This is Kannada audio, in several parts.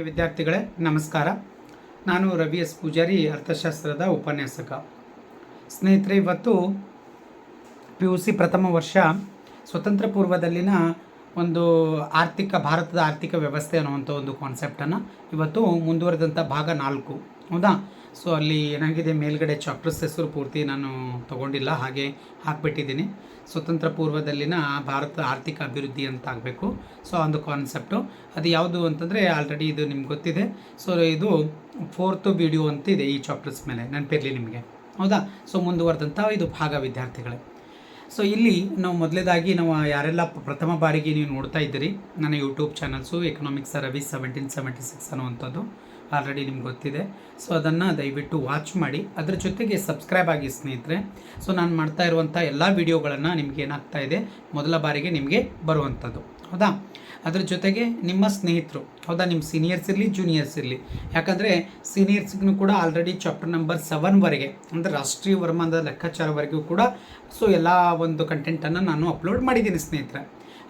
ವಿದ್ಯಾರ್ಥಿಗಳೇ, ನಮಸ್ಕಾರ. ನಾನು ರವಿ ಎಸ್. ಪೂಜಾರಿ, ಅರ್ಥಶಾಸ್ತ್ರದ ಉಪನ್ಯಾಸಕ. ಸ್ನೇಹಿತರೆ, ಇವತ್ತು ಪಿ ಯು ಸಿ ಪ್ರಥಮ ವರ್ಷ ಸ್ವತಂತ್ರ ಪೂರ್ವದಲ್ಲಿನ ಒಂದು ಆರ್ಥಿಕ, ಭಾರತದ ಆರ್ಥಿಕ ವ್ಯವಸ್ಥೆ ಅನ್ನುವಂಥ ಒಂದು ಕಾನ್ಸೆಪ್ಟನ್ನು ಇವತ್ತು ಮುಂದುವರೆದಂಥ ಭಾಗ ನಾಲ್ಕು. ಹೌದಾ? ಸೊ ಅಲ್ಲಿ ಏನಾಗಿದೆ? ಮೇಲ್ಗಡೆ ಚಾಪ್ಟರ್ಸ್ ಹೆಸರು ಪೂರ್ತಿ ನಾನು ತಗೊಂಡಿಲ್ಲ, ಹಾಗೆ ಹಾಕ್ಬಿಟ್ಟಿದ್ದೀನಿ. ಸ್ವತಂತ್ರ ಪೂರ್ವದಲ್ಲಿನ ಭಾರತ ಆರ್ಥಿಕ ಅಭಿವೃದ್ಧಿ ಅಂತ ಆಗಬೇಕು. ಸೊ ಒಂದು ಕಾನ್ಸೆಪ್ಟು ಅದು ಯಾವುದು ಅಂತಂದರೆ ಆಲ್ರೆಡಿ ಇದು ನಿಮ್ಗೆ ಗೊತ್ತಿದೆ. ಸೊ ಇದು ಫೋರ್ತ್ ವಿಡಿಯೋ ಅಂತಿದೆ ಈ ಚಾಪ್ಟರ್ಸ್ ಮೇಲೆ. ನೆನಪಿರಲಿ ನಿಮಗೆ. ಹೌದಾ? ಸೊ ಮುಂದುವರೆದಂಥ ಇದು ಭಾಗ ವಿದ್ಯಾರ್ಥಿಗಳೇ. ಸೊ ಇಲ್ಲಿ ನಾವು ಮೊದಲೇದಾಗಿ ನಾವು ಯಾರೆಲ್ಲ ಪ್ರಥಮ ಬಾರಿಗೆ ನೀವು ನೋಡ್ತಾ ಇದ್ದೀರಿ, ನನ್ನ YouTube channels economics Ravi seventeen seventy six ಅನ್ನುವಂಥದ್ದು. ಆಲ್ರೆಡಿ ನಿಮ್ಗೆ ಗೊತ್ತಿದೆ. ಸೊ ಅದನ್ನು ದಯವಿಟ್ಟು ವಾಚ್ ಮಾಡಿ. ಅದ್ರ ಜೊತೆಗೆ ಸಬ್ಸ್ಕ್ರೈಬ್ ಆಗಿ ಸ್ನೇಹಿತರೆ. ಸೊ ನಾನು ಮಾಡ್ತಾ ಇರುವಂಥ ಎಲ್ಲ ವೀಡಿಯೋಗಳನ್ನು ನಿಮ್ಗೆ ಏನಾಗ್ತಾ ಇದೆ? ಮೊದಲ ಬಾರಿಗೆ ನಿಮಗೆ ಬರುವಂಥದ್ದು ಹೌದಾ? ಅದ್ರ ಜೊತೆಗೆ ನಿಮ್ಮ ಸ್ನೇಹಿತರು, ಹೌದಾ? ನಿಮ್ಮ ಸೀನಿಯರ್ಸ್ ಇರಲಿ ಜೂನಿಯರ್ಸ್ ಇರಲಿ. ಯಾಕಂದರೆ ಸೀನಿಯರ್ಸ್ಗೂ ಕೂಡ ಆಲ್ರೆಡಿ ಚಾಪ್ಟರ್ ನಂಬರ್ ಸೆವೆನ್ವರೆಗೆ ಅಂದರೆ ರಾಷ್ಟ್ರೀಯ ವರಮಾನದ ಲೆಕ್ಕಾಚಾರವರೆಗೂ ಕೂಡ ಸೊ ಎಲ್ಲ ಒಂದು ಕಂಟೆಂಟನ್ನು ನಾನು ಅಪ್ಲೋಡ್ ಮಾಡಿದ್ದೀನಿ ಸ್ನೇಹಿತರೆ.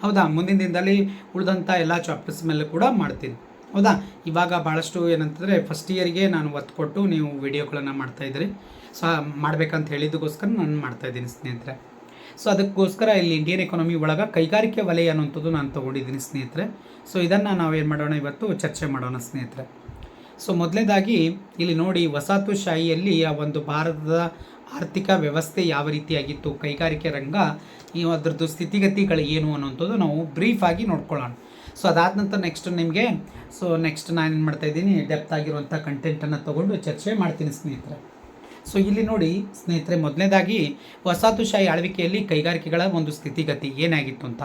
ಹೌದಾ? ಮುಂದಿನ ದಿನದಲ್ಲಿ ಉಳಿದಂಥ ಎಲ್ಲ ಚಾಪ್ಟರ್ಸ್ ಮೇಲೆ ಕೂಡ ಮಾಡ್ತೀನಿ. ಹೌದಾ? ಇವಾಗ ಭಾಳಷ್ಟು ಏನಂತಂದರೆ ಫಸ್ಟ್ ಇಯರ್ಗೆ ನಾನು ಒತ್ತು ಕೊಟ್ಟು ನೀವು ವಿಡಿಯೋಗಳನ್ನು ಮಾಡ್ತಾಯಿದ್ರಿ ಸೊ ಮಾಡಬೇಕಂತ ಹೇಳಿದ್ದಕ್ಕೋಸ್ಕರ ನಾನು ಮಾಡ್ತಾಯಿದ್ದೀನಿ ಸ್ನೇಹಿತರೆ. ಸೊ ಅದಕ್ಕೋಸ್ಕರ ಇಲ್ಲಿ ಇಂಡಿಯನ್ ಎಕಾನಮಿ ಒಳಗೆ ಕೈಗಾರಿಕೆ ವಲಯ ಅನ್ನೋಂಥದ್ದು ನಾನು ತೊಗೊಂಡಿದ್ದೀನಿ ಸ್ನೇಹಿತರೆ. ಸೊ ಇದನ್ನು ನಾವೇನು ಮಾಡೋಣ ಇವತ್ತು? ಚರ್ಚೆ ಮಾಡೋಣ ಸ್ನೇಹಿತರೆ. ಸೊ ಮೊದಲನೇದಾಗಿ ಇಲ್ಲಿ ನೋಡಿ ವಸಾಹತುಶಾಹಿಯಲ್ಲಿ ಆ ಒಂದು ಭಾರತದ ಆರ್ಥಿಕ ವ್ಯವಸ್ಥೆ ಯಾವ ರೀತಿಯಾಗಿತ್ತು, ಕೈಗಾರಿಕೆ ರಂಗ, ಈ ಅದರದ್ದು ಸ್ಥಿತಿಗತಿಗಳು ಏನು ಅನ್ನೋಂಥದ್ದು ನಾವು ಬ್ರೀಫಾಗಿ ನೋಡ್ಕೊಳ್ಳೋಣ. ಸೊ ಅದಾದ ನಂತರ ನೆಕ್ಸ್ಟ್ ನಿಮಗೆ ಸೊ ನೆಕ್ಸ್ಟ್ ನಾನು ಏನು ಮಾಡ್ತಾ ಇದ್ದೀನಿ ಡೆಪ್ತ್ ಆಗಿರುವಂಥ ಕಂಟೆಂಟನ್ನು ತೊಗೊಂಡು ಚರ್ಚೆ ಮಾಡ್ತೀನಿ ಸ್ನೇಹಿತರೆ. ಸೊ ಇಲ್ಲಿ ನೋಡಿ ಸ್ನೇಹಿತರೆ ಮೊದಲನೇದಾಗಿ ವಸಾತುಶಾಹಿ ಆಳ್ವಿಕೆಯಲ್ಲಿ ಕೈಗಾರಿಕೆಗಳ ಒಂದು ಸ್ಥಿತಿಗತಿ ಏನಾಗಿತ್ತು ಅಂತ.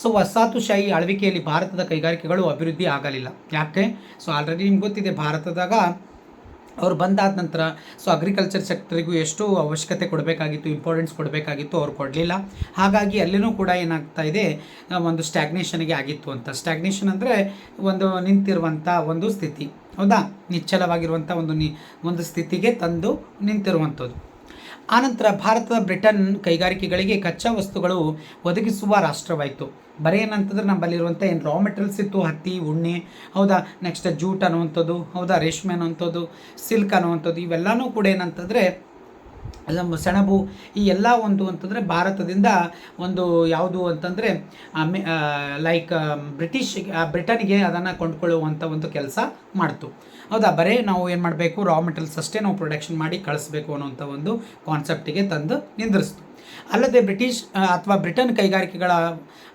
ಸೊ ವಸಾತುಶಾಹಿ ಆಳ್ವಿಕೆಯಲ್ಲಿ ಭಾರತದ ಕೈಗಾರಿಕೆಗಳು ಅಭಿವೃದ್ಧಿ ಆಗಲಿಲ್ಲ. ಯಾಕೆ? ಸೊ ಆಲ್ರೆಡಿ ನಿಮ್ಗೆ ಗೊತ್ತಿದೆ, ಭಾರತದಾಗ ಅವ್ರು ಬಂದಾದ ನಂತರ ಸೊ ಅಗ್ರಿಕಲ್ಚರ್ ಸೆಕ್ಟರಿಗೂ ಎಷ್ಟು ಅವಶ್ಯಕತೆ ಕೊಡಬೇಕಾಗಿತ್ತು ಇಂಪಾರ್ಟೆನ್ಸ್ ಕೊಡಬೇಕಾಗಿತ್ತು, ಅವ್ರು ಕೊಡಲಿಲ್ಲ. ಹಾಗಾಗಿ ಅಲ್ಲಿನೂ ಕೂಡ ಏನಾಗ್ತಾ ಇದೆ ಒಂದು ಸ್ಟ್ಯಾಗ್ನೇಷನ್ಗೆ ಆಗಿತ್ತು ಅಂತ. ಸ್ಟ್ಯಾಗ್ನೇಷನ್ ಅಂದರೆ ಒಂದು ನಿಂತಿರುವಂಥ ಒಂದು ಸ್ಥಿತಿ. ಹೌದಾ? ನಿಚ್ಚಲವಾಗಿರುವಂಥ ಒಂದು ನಿ, ಒಂದು ಸ್ಥಿತಿಗೆ ತಂದು ನಿಂತಿರುವಂಥದ್ದು. ಆನಂತರ ಭಾರತದ ಬ್ರಿಟನ್ ಕೈಗಾರಿಕೆಗಳಿಗೆ ಕಚ್ಚಾ ವಸ್ತುಗಳು ಒದಗಿಸುವ ರಾಷ್ಟ್ರವಾಯಿತು. ಬರೀ ಏನಂತಂದ್ರೆ ನಮ್ಮಲ್ಲಿರುವಂಥ ಏನು ರಾ ಮೆಟೀರಿಯಲ್ಸ್ ಇತ್ತು, ಹತ್ತಿ, ಉಣ್ಣೆ, ಹೌದಾ? ನೆಕ್ಸ್ಟ್ ಜೂಟ್ ಅನ್ನುವಂಥದ್ದು, ಹೌದಾ? ರೇಷ್ಮೆ ಅನ್ನುವಂಥದ್ದು ಸಿಲ್ಕ್ ಅನ್ನುವಂಥದ್ದು, ಇವೆಲ್ಲನೂ ಕೂಡ ಏನಂತಂದರೆ ನಮ್ಮ ಸೆಣಬು ಈ ಎಲ್ಲ ಒಂದು ಅಂತಂದರೆ ಭಾರತದಿಂದ ಒಂದು ಯಾವುದು ಅಂತಂದರೆ ಲೈಕ್ ಬ್ರಿಟಿಷ್ ಬ್ರಿಟನ್ಗೆ ಅದನ್ನು ಕೊಂಡ್ಕೊಳ್ಳುವಂಥ ಒಂದು ಕೆಲಸ ಮಾಡ್ತು. ಹೌದಾ? ಬರೀ ನಾವು ಏನು ಮಾಡಬೇಕು ರಾ ಮೆಟೀರಿಯಲ್ಸ್ ಅಷ್ಟೇ ನಾವು ಪ್ರೊಡಕ್ಷನ್ ಮಾಡಿ ಕಳಿಸ್ಬೇಕು ಅನ್ನೋಂಥ ಒಂದು ಕಾನ್ಸೆಪ್ಟಿಗೆ ತಂದು ನಿಂದಿರಿಸ್ತು. ಅಲ್ಲದೆ ಬ್ರಿಟಿಷ್ ಅಥವಾ ಬ್ರಿಟನ್ ಕೈಗಾರಿಕೆಗಳ,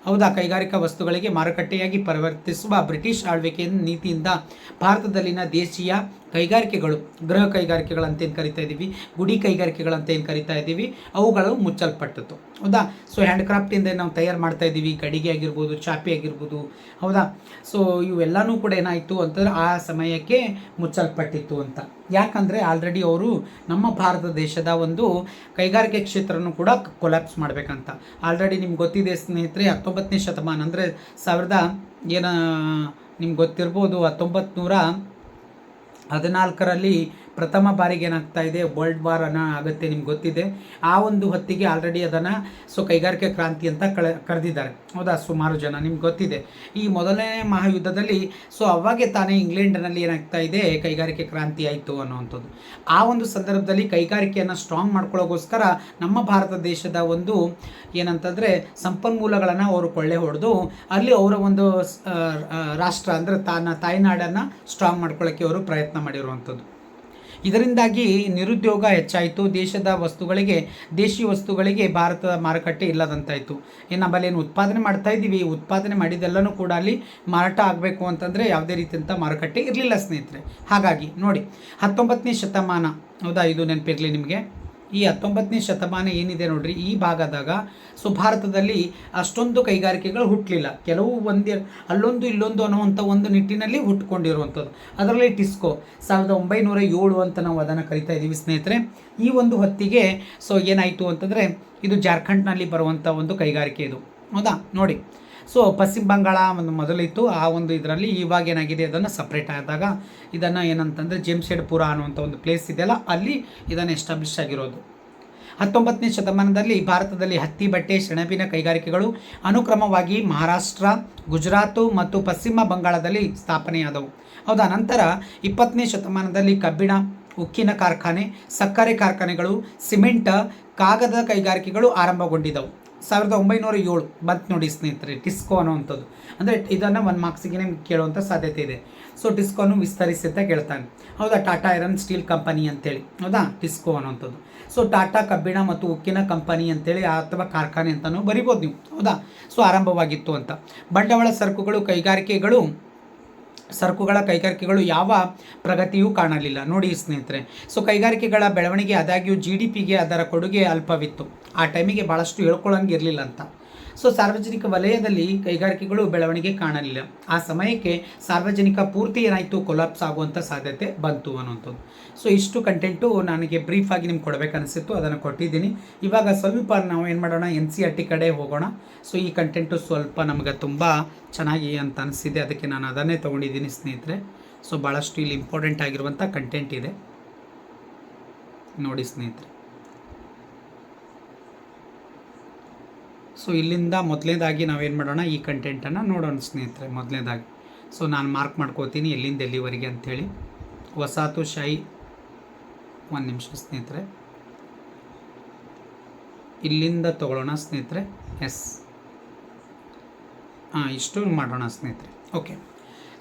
ಹೌದಾ? ಕೈಗಾರಿಕಾ ವಸ್ತುಗಳಿಗೆ ಮಾರುಕಟ್ಟೆಯಾಗಿ ಪರಿವರ್ತಿಸುವ ಬ್ರಿಟಿಷ್ ಆಳ್ವಿಕೆಯ ನೀತಿಯಿಂದ ಭಾರತದಲ್ಲಿನ ದೇಶೀಯ ಕೈಗಾರಿಕೆಗಳು, ಗೃಹ ಕೈಗಾರಿಕೆಗಳಂತೇನು ಕರಿತಾ ಇದ್ದೀವಿ ಗುಡಿ ಕೈಗಾರಿಕೆಗಳಂತ ಏನು ಕರಿತಾ ಇದ್ದೀವಿ? ಅವುಗಳು ಮುಚ್ಚಲ್ಪಟ್ಟಿತು ಹೌದಾ? ಸೊ ಹ್ಯಾಂಡ್ಕ್ರಾಫ್ಟಿಂದ ನಾವು ತಯಾರು ಮಾಡ್ತಾ ಇದ್ದೀವಿ. ಗಡಿಗೆ ಆಗಿರ್ಬೋದು, ಚಾಪಿ ಆಗಿರ್ಬೋದು. ಹೌದಾ? ಸೊ ಇವೆಲ್ಲನೂ ಕೂಡ ಏನಾಯಿತು ಅಂತಂದ್ರೆ ಆ ಸಮಯಕ್ಕೆ ಮುಚ್ಚಲ್ಪಟ್ಟಿತ್ತು ಅಂತ. ಯಾಕಂದರೆ ಆಲ್ರೆಡಿ ಅವರು ನಮ್ಮ ಭಾರತ ದೇಶದ ಒಂದು ಕೈಗಾರಿಕೆ ಕ್ಷೇತ್ರನೂ ಕೂಡ ಕೊಲ್ಯಾಪ್ಸ್ ಮಾಡಬೇಕಂತ. ಆಲ್ರೆಡಿ ನಿಮ್ಗೆ ಗೊತ್ತಿದೆ ಸ್ನೇಹಿತರೆ, ಹತ್ತೊಂಬತ್ತನೇ ಶತಮಾನ ಅಂದರೆ ಸಾವಿರದ, ಏನು, ನಿಮ್ಗೆ ಗೊತ್ತಿರ್ಬೋದು ಹತ್ತೊಂಬತ್ತು ನೂರ ಹದಿನಾಲ್ಕರಲ್ಲಿ ಪ್ರಥಮ ಬಾರಿಗೆ ಏನಾಗ್ತಾ ಇದೆ? ವರ್ಲ್ಡ್ ವಾರ್ ಅನ್ನೋ ಆಗುತ್ತೆ ನಿಮ್ಗೆ ಗೊತ್ತಿದೆ. ಆ ಒಂದು ಹೊತ್ತಿಗೆ ಆಲ್ರೆಡಿ ಅದನ್ನು ಸೊ ಕೈಗಾರಿಕೆ ಕ್ರಾಂತಿ ಅಂತ ಕಳೆ, ಕರೆದಿದ್ದಾರೆ. ಹೌದಾ? ಸುಮಾರು ಜನ ನಿಮ್ಗೆ ಗೊತ್ತಿದೆ. ಈ ಮೊದಲನೇ ಮಹಾಯುದ್ಧದಲ್ಲಿ ಸೊ ಅವಾಗೆ ತಾನೇ ಇಂಗ್ಲೆಂಡ್ನಲ್ಲಿ ಏನಾಗ್ತಾ ಇದೆ? ಕೈಗಾರಿಕೆ ಕ್ರಾಂತಿ ಆಯಿತು ಅನ್ನೋವಂಥದ್ದು. ಆ ಒಂದು ಸಂದರ್ಭದಲ್ಲಿ ಕೈಗಾರಿಕೆಯನ್ನು ಸ್ಟ್ರಾಂಗ್ ಮಾಡ್ಕೊಳ್ಳೋಗೋಸ್ಕರ ನಮ್ಮ ಭಾರತ ದೇಶದ ಒಂದು ಏನಂತಂದರೆ ಸಂಪನ್ಮೂಲಗಳನ್ನು ಅವರು ಕೊಳ್ಳೆ ಹೊಡೆದು ಅಲ್ಲಿ ಅವರ ಒಂದು ರಾಷ್ಟ್ರ ಅಂದರೆ ತನ್ನ ತಾಯ್ನಾಡನ್ನು ಸ್ಟ್ರಾಂಗ್ ಮಾಡ್ಕೊಳ್ಳೋಕ್ಕೆ ಅವರು ಪ್ರಯತ್ನ ಮಾಡಿರುವಂಥದ್ದು. ಇದರಿಂದಾಗಿ ನಿರುದ್ಯೋಗ ಹೆಚ್ಚಾಯಿತು. ದೇಶದ ವಸ್ತುಗಳಿಗೆ, ದೇಶಿ ವಸ್ತುಗಳಿಗೆ ಭಾರತದ ಮಾರುಕಟ್ಟೆ ಇಲ್ಲದಂತಾಯಿತು. ಏನು ನಮ್ಮಲ್ಲಿ ಏನು ಉತ್ಪಾದನೆ ಮಾಡ್ತಾ ಇದ್ದೀವಿ. ಉತ್ಪಾದನೆ ಮಾಡಿದೆಲ್ಲನೂ ಕೂಡ ಅಲ್ಲಿ ಮಾರಾಟ ಆಗಬೇಕು ಅಂತಂದರೆ ಯಾವುದೇ ರೀತಿಯಂಥ ಮಾರುಕಟ್ಟೆ ಇರಲಿಲ್ಲ ಸ್ನೇಹಿತರೆ. ಹಾಗಾಗಿ ನೋಡಿ, ಹತ್ತೊಂಬತ್ತನೇ ಶತಮಾನ. ಹೌದಾ? ಇದು ನೆನಪಿರಲಿ ನಿಮಗೆ. ಈ ಹತ್ತೊಂಬತ್ತನೇ ಶತಮಾನ ಏನಿದೆ ನೋಡ್ರಿ, ಈ ಭಾಗದಾಗ ಸೊ ಭಾರತದಲ್ಲಿ ಅಷ್ಟೊಂದು ಕೈಗಾರಿಕೆಗಳು ಹುಟ್ಟಲಿಲ್ಲ ಕೆಲವು ಒಂದೇ ಅಲ್ಲೊಂದು ಇಲ್ಲೊಂದು ಅನ್ನುವಂಥ ಒಂದು ನಿಟ್ಟಿನಲ್ಲಿ ಹುಟ್ಕೊಂಡಿರುವಂಥದ್ದು. ಅದರಲ್ಲಿ ಟಿಸ್ಕೋ, ಸಾವಿರದ ಒಂಬೈನೂರ ಏಳು ಅಂತ ನಾವು ಅದನ್ನು ಕರಿತಾ ಇದ್ದೀವಿ ಸ್ನೇಹಿತರೆ. ಈ ಒಂದು ಹೊತ್ತಿಗೆ ಸೊ ಏನಾಯಿತು ಅಂತಂದರೆ, ಇದು ಜಾರ್ಖಂಡ್ನಲ್ಲಿ ಬರುವಂಥ ಒಂದು ಕೈಗಾರಿಕೆ ಇದು. ಹೌದಾ? ನೋಡಿ. ಸೊ ಪಶ್ಚಿಮ ಬಂಗಾಳ ಒಂದು ಮೊದಲಿತ್ತು. ಆ ಒಂದು ಇದರಲ್ಲಿ ಇವಾಗ ಏನಾಗಿದೆ, ಅದನ್ನು ಸಪ್ರೇಟ್ ಆದಾಗ ಇದನ್ನು ಏನಂತಂದರೆ ಜೆಮ್ಶೆಡ್ಪುರ ಅನ್ನುವಂಥ ಒಂದು ಪ್ಲೇಸ್ ಇದೆಯಲ್ಲ ಅಲ್ಲಿ ಇದನ್ನು ಎಸ್ಟಾಬ್ಲಿಷ್ ಆಗಿರೋದು. ಹತ್ತೊಂಬತ್ತನೇ ಶತಮಾನದಲ್ಲಿ ಭಾರತದಲ್ಲಿ ಹತ್ತಿ, ಬಟ್ಟೆ, ಸೆಣಬಿನ ಕೈಗಾರಿಕೆಗಳು ಅನುಕ್ರಮವಾಗಿ ಮಹಾರಾಷ್ಟ್ರ, ಗುಜರಾತು ಮತ್ತು ಪಶ್ಚಿಮ ಬಂಗಾಳದಲ್ಲಿ ಸ್ಥಾಪನೆಯಾದವು. ಹೌದಾ, ನಂತರ ಇಪ್ಪತ್ತನೇ ಶತಮಾನದಲ್ಲಿ ಕಬ್ಬಿಣ, ಉಕ್ಕಿನ ಕಾರ್ಖಾನೆ, ಸಕ್ಕರೆ ಕಾರ್ಖಾನೆಗಳು, ಸಿಮೆಂಟ್, ಕಾಗದ ಕೈಗಾರಿಕೆಗಳು ಆರಂಭಗೊಂಡಿದ್ದವು. ಸಾವಿರದ ಒಂಬೈನೂರ ಏಳು. ಬಂತು ನೋಡಿ ಸ್ನೇಹಿತರೆ ಟಿಸ್ಕೋ ಅನ್ನೋವಂಥದ್ದು ಅಂದರೆ ಇದನ್ನು ಒಂದು ಮಾರ್ಕ್ಸಿಗೆ ನಿಮ್ಗೆ ಕೇಳುವಂಥ ಸಾಧ್ಯತೆ ಇದೆ. ಸೊ ಡಿಸ್ಕೋನು ವಿಸ್ತರಿಸಿ ಅಂತ ಕೇಳ್ತಾನೆ. ಹೌದಾ? ಟಾಟಾ ಐರನ್ ಸ್ಟೀಲ್ ಕಂಪನಿ ಅಂತೇಳಿ. ಹೌದಾ? ಟಿಸ್ಕೋ ಅನ್ನೋವಂಥದ್ದು ಸೊ ಟಾಟಾ ಕಬ್ಬಿಣ ಮತ್ತು ಉಕ್ಕಿನ ಕಂಪನಿ ಅಂತೇಳಿ, ಅಥವಾ ಕಾರ್ಖಾನೆ ಅಂತಲೂ ಬರಿಬೋದು ನೀವು. ಹೌದಾ? ಸೊ ಆರಂಭವಾಗಿತ್ತು ಅಂತ. ಬಂಡವಾಳ ಸರಕುಗಳು, ಕೈಗಾರಿಕೆಗಳು ಸರಕುಗಳ ಕೈಗಾರಿಕೆಗಳು ಯಾವ ಪ್ರಗತಿಯೂ ಕಾಣಲಿಲ್ಲ. ನೋಡಿ ಸ್ನೇಹಿತರೆ, ಸೊ ಕೈಗಾರಿಕೆಗಳ ಬೆಳವಣಿಗೆ ಆದಾಗ್ಯೂ ಜಿ ಡಿ ಪಿಗೆ ಅದರ ಕೊಡುಗೆ ಅಲ್ಪವಿತ್ತು. ಆ ಟೈಮಿಗೆ ಭಾಳಷ್ಟು ಹೇಳ್ಕೊಳ್ಳೋಂಗಿರಲಿಲ್ಲ ಅಂತ. ಸೊ ಸಾರ್ವಜನಿಕ ವಲಯದಲ್ಲಿ ಕೈಗಾರಿಕೆಗಳು ಬೆಳವಣಿಗೆ ಕಾಣಲಿಲ್ಲ. ಆ ಸಮಯಕ್ಕೆ ಸಾರ್ವಜನಿಕ ಪೂರ್ತಿ ಏನಾಯಿತು ಕೊಲಾಪ್ಸ್ ಆಗುವಂಥ ಸಾಧ್ಯತೆ ಬಂತು ಅನ್ನುವಂಥದ್ದು. ಸೊ ಇಷ್ಟು ಕಂಟೆಂಟು ನನಗೆ ಬ್ರೀಫಾಗಿ ನಿಮ್ಗೆ ಕೊಡಬೇಕನ್ನಿಸಿತ್ತು ಅದನ್ನು ಕೊಟ್ಟಿದ್ದೀನಿ. ಇವಾಗ ಸ್ವಲ್ಪ ನಾವು ಏನು ಮಾಡೋಣ ಎನ್ ಸಿ ಆರ್ ಟಿ ಕಡೆ ಹೋಗೋಣ. ಸೊ ಈ ಕಂಟೆಂಟು ಸ್ವಲ್ಪ ನಮಗೆ ತುಂಬ ಚೆನ್ನಾಗಿ ಅಂತ ಅನಿಸಿದೆ, ಅದಕ್ಕೆ ನಾನು ಅದನ್ನೇ ತೊಗೊಂಡಿದ್ದೀನಿ ಸ್ನೇಹಿತರೆ. ಸೊ ಭಾಳಷ್ಟು ಇಲ್ಲಿ ಇಂಪಾರ್ಟೆಂಟ್ ಆಗಿರುವಂಥ ಕಂಟೆಂಟ್ ಇದೆ. ನೋಡಿ ಸ್ನೇಹಿತರೆ. ಸೊ ಇಲ್ಲಿಂದ ಮೊದಲನೇದಾಗಿ ನಾವೇನು ಮಾಡೋಣ, ಈ ಕಂಟೆಂಟನ್ನು ನೋಡೋಣ ಸ್ನೇಹಿತರೆ ಮೊದಲನೇದಾಗಿ ಸೊ ನಾನು ಮಾರ್ಕ್ ಮಾಡ್ಕೋತೀನಿ ಎಲ್ಲಿಂದ ಎಲ್ಲಿವರೆಗೆ ಅಂಥೇಳಿ. ವಸಾಹತುಶಾಹಿ ಒಂದು ನಿಮಿಷ ಸ್ನೇಹಿತರೆ. ಇಲ್ಲಿಂದ ತಗೊಳ್ಳೋಣ ಸ್ನೇಹಿತರೆ, ಎಸ್. ಹಾಂ, ಇಷ್ಟು ಮಾಡೋಣ ಸ್ನೇಹಿತರೆ, ಓಕೆ.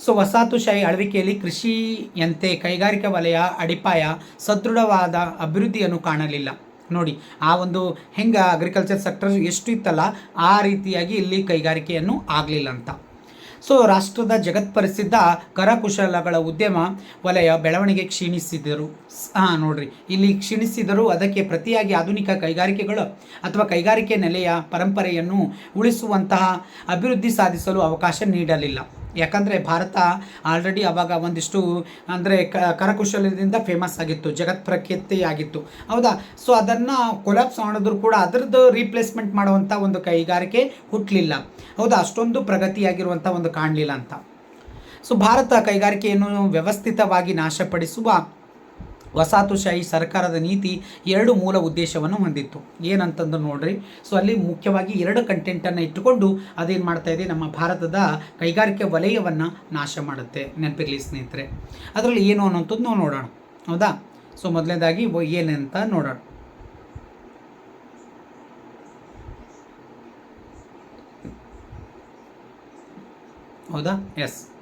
ಸೊ ವಸಾಹತುಶಾಹಿ ಆಳ್ವಿಕೆಯಲ್ಲಿ ಕೃಷಿಯಂತೆ ಕೈಗಾರಿಕಾ ವಲಯ, ಅಡಿಪಾಯ, ಸದೃಢವಾದ ಅಭಿವೃದ್ಧಿಯನ್ನು ಕಾಣಲಿಲ್ಲ. ನೋಡಿ, ಆ ಒಂದು ಹೆಂಗೆ ಅಗ್ರಿಕಲ್ಚರ್ ಸೆಕ್ಟರ್ ಎಷ್ಟು ಇತ್ತಲ್ಲ, ಆ ರೀತಿಯಾಗಿ ಇಲ್ಲಿ ಕೈಗಾರಿಕೆಯನ್ನು ಆಗಲಿಲ್ಲ ಅಂತ. ಸೊ ರಾಷ್ಟ್ರದ ಜಗತ್ಪ್ರಸಿದ್ಧ ಕರಕುಶಲಗಳ ಉದ್ಯಮ ವಲಯ ಬೆಳವಣಿಗೆ ಕ್ಷೀಣಿಸಿದರು. ಹಾಂ ನೋಡ್ರಿ, ಇಲ್ಲಿ ಕ್ಷೀಣಿಸಿದರೂ ಅದಕ್ಕೆ ಪ್ರತಿಯಾಗಿ ಆಧುನಿಕ ಕೈಗಾರಿಕೆಗಳು ಅಥವಾ ಕೈಗಾರಿಕೆ ನೆಲೆಯ ಪರಂಪರೆಯನ್ನು ಉಳಿಸುವಂತಹ ಅಭಿವೃದ್ಧಿ ಸಾಧಿಸಲು ಅವಕಾಶ ನೀಡಲಿಲ್ಲ. ಯಾಕಂದರೆ ಭಾರತ ಆಲ್ರೆಡಿ ಅವಾಗ ಒಂದಿಷ್ಟು, ಅಂದರೆ ಕರಕುಶಲದಿಂದ ಫೇಮಸ್ ಆಗಿತ್ತು, ಜಗತ್ ಪ್ರಖ್ಯಾತಿ ಆಗಿತ್ತು ಹೌದಾ? ಸೊ ಅದನ್ನು ಕೊಲಾಪ್ಸ್ ಮಾಡಿದ್ರು ಕೂಡ ಅದರದ್ದು ರೀಪ್ಲೇಸ್ಮೆಂಟ್ ಮಾಡುವಂಥ ಒಂದು ಕೈಗಾರಿಕೆ ಹುಟ್ಟಲಿಲ್ಲ ಹೌದಾ? ಅಷ್ಟೊಂದು ಪ್ರಗತಿಯಾಗಿರುವಂಥ ಒಂದು ಕಾಣಲಿಲ್ಲ ಅಂತ. ಸೊ ಭಾರತ ಕೈಗಾರಿಕೆಯನ್ನು ವ್ಯವಸ್ಥಿತವಾಗಿ ನಾಶಪಡಿಸುವ ವಸಾಹತುಶಾಹಿ ಸರ್ಕಾರದ ನೀತಿ ಎರಡು ಮೂಲ ಉದ್ದೇಶವನ್ನು ಹೊಂದಿತ್ತು. ಏನಂತಂದು ನೋಡ್ರಿ, ಸೊ ಅಲ್ಲಿ ಮುಖ್ಯವಾಗಿ ಎರಡು ಕಂಟೆಂಟನ್ನು ಇಟ್ಟುಕೊಂಡು ಅದೇನು ಮಾಡ್ತಾ ಇದೆ, ನಮ್ಮ ಭಾರತದ ಕೈಗಾರಿಕೆ ವಲಯವನ್ನು ನಾಶ ಮಾಡುತ್ತೆ. ನೆನಪಿರಲಿ ಸ್ನೇಹಿತರೆ. ಅದರಲ್ಲಿ ಏನು ಅನ್ನೋಂಥದ್ದು ನಾವು ನೋಡೋಣ. ಹೌದಾ? ಸೊ ಮೊದಲನೇದಾಗಿ ಏನಂತ ನೋಡೋಣ. ಹೌದಾ? ಎಸ್.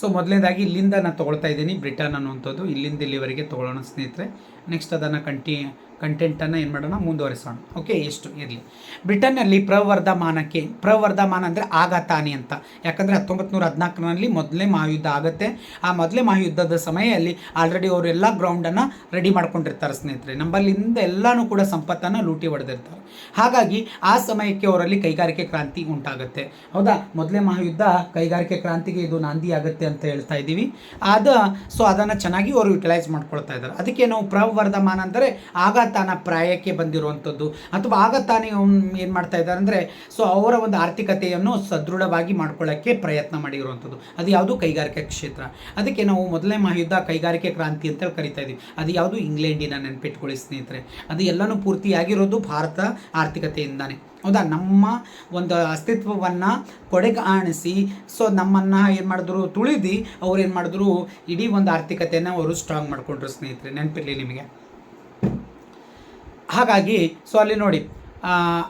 ಸೊ ಮೊದಲನೇದಾಗಿ ಇಲ್ಲಿಂದ ನಾನು ತೊಗೊಳ್ತಾ ಇದ್ದೀನಿ ಬ್ರಿಟನ್ ಅನ್ನುವಂಥದ್ದು. ಇಲ್ಲಿಂದ ಇಲ್ಲಿವರೆಗೆ ತೊಗೊಳ್ಳೋಣ ಸ್ನೇಹಿತರೆ. ನೆಕ್ಸ್ಟ್ ಅದನ್ನು ಕಂಟಿ ಕಂಟೆಂಟನ್ನು ಏನು ಮಾಡೋಣ? ಮುಂದುವರಿಸೋಣ. ಓಕೆ ಎಷ್ಟು? ಇರಲಿ. ಬ್ರಿಟನ್ನಲ್ಲಿ ಪ್ರವರ್ಧಮಾನಕ್ಕೆ, ಪ್ರವರ್ಧಮಾನ ಅಂದರೆ ಆಗತಾನೆ ಅಂತ. ಯಾಕಂದರೆ ಹತ್ತೊಂಬತ್ತು ನೂರ ಹದಿನಾಲ್ಕರಲ್ಲಿ ಮೊದಲನೇ ಮಹಾಯುದ್ಧ ಆಗುತ್ತೆ. ಆ ಮೊದಲೇ ಮಹಾಯುದ್ಧದ ಸಮಯದಲ್ಲಿ ಆಲ್ರೆಡಿ ಅವರೆಲ್ಲ ಗ್ರೌಂಡನ್ನು ರೆಡಿ ಮಾಡ್ಕೊಂಡಿರ್ತಾರೆ ಸ್ನೇಹಿತರೆ. ನಂಬಲ್ಲಿಂದ ಎಲ್ಲನೂ ಕೂಡ ಸಂಪತ್ತನ್ನು ಲೂಟಿ ಹೊಡೆದಿರ್ತಾರೆ. ಹಾಗಾಗಿ ಆ ಸಮಯಕ್ಕೆ ಅವರಲ್ಲಿ ಕೈಗಾರಿಕೆ ಕ್ರಾಂತಿ ಉಂಟಾಗುತ್ತೆ. ಹೌದಾ? ಮೊದಲೇ ಮಹಾಯುದ್ಧ, ಕೈಗಾರಿಕೆ ಕ್ರಾಂತಿಗೆ ಇದು ನಾಂದಿ ಆಗುತ್ತೆ ಅಂತ ಹೇಳ್ತಾ ಇದ್ದೀವಿ. ಆದ ಸೊ ಅದನ್ನು ಚೆನ್ನಾಗಿ ಅವರು ಯುಟಿಲೈಸ್ ಮಾಡ್ಕೊಳ್ತಾ ಇದ್ದಾರೆ. ಅದಕ್ಕೆ ನಾವು ಪ್ರವರ್ಧಮಾನ ಅಂದರೆ ಆಗ ತಾನ ಪ್ರಾಯಕ್ಕೆ ಬಂದಿರುವಂಥದ್ದು. ಅಥವಾ ಆಗ ತಾನೇ ಏನು ಮಾಡ್ತಾ ಇದ್ದಾರೆ ಅಂದರೆ ಸೊ ಅವರ ಒಂದು ಆರ್ಥಿಕತೆಯನ್ನು ಸದೃಢವಾಗಿ ಮಾಡ್ಕೊಳ್ಳೋಕ್ಕೆ ಪ್ರಯತ್ನ ಮಾಡಿರುವಂಥದ್ದು. ಅದು ಯಾವುದು? ಕೈಗಾರಿಕೆ ಕ್ಷೇತ್ರ. ಅದಕ್ಕೆ ನಾವು ಮೊದಲನೇ ಮಹಾಯುದ್ಧ, ಕೈಗಾರಿಕೆ ಕ್ರಾಂತಿ ಅಂತೇಳಿ ಕರಿತಾ ಇದ್ದೀವಿ. ಅದು ಯಾವುದು? ಇಂಗ್ಲೆಂಡಿನ ನೆನಪಿಟ್ಕೊಳ್ಳಿ ಸ್ನೇಹಿತರೆ. ಅದು ಎಲ್ಲನೂ ಪೂರ್ತಿಯಾಗಿರೋದು ಭಾರತ ಆರ್ಥಿಕತೆಯಿಂದಾನೆ. ಹೌದಾ? ನಮ್ಮ ಒಂದು ಅಸ್ತಿತ್ವವನ್ನು ಕೊಡೆಗಾಣಿಸಿ ಸೊ ನಮ್ಮನ್ನು ಏನು ಮಾಡಿದ್ರು ತುಳಿದು, ಅವ್ರು ಏನು ಮಾಡಿದ್ರು ಇಡೀ ಒಂದು ಆರ್ಥಿಕತೆಯನ್ನು ಅವರು ಸ್ಟ್ರಾಂಗ್ ಮಾಡಿಕೊಂಡ್ರು ಸ್ನೇಹಿತರೆ. ನೆನಪಿರಲಿ ನಿಮಗೆ? ಹಾಗಾಗಿ ಸೊ ಅಲ್ಲಿ ನೋಡಿ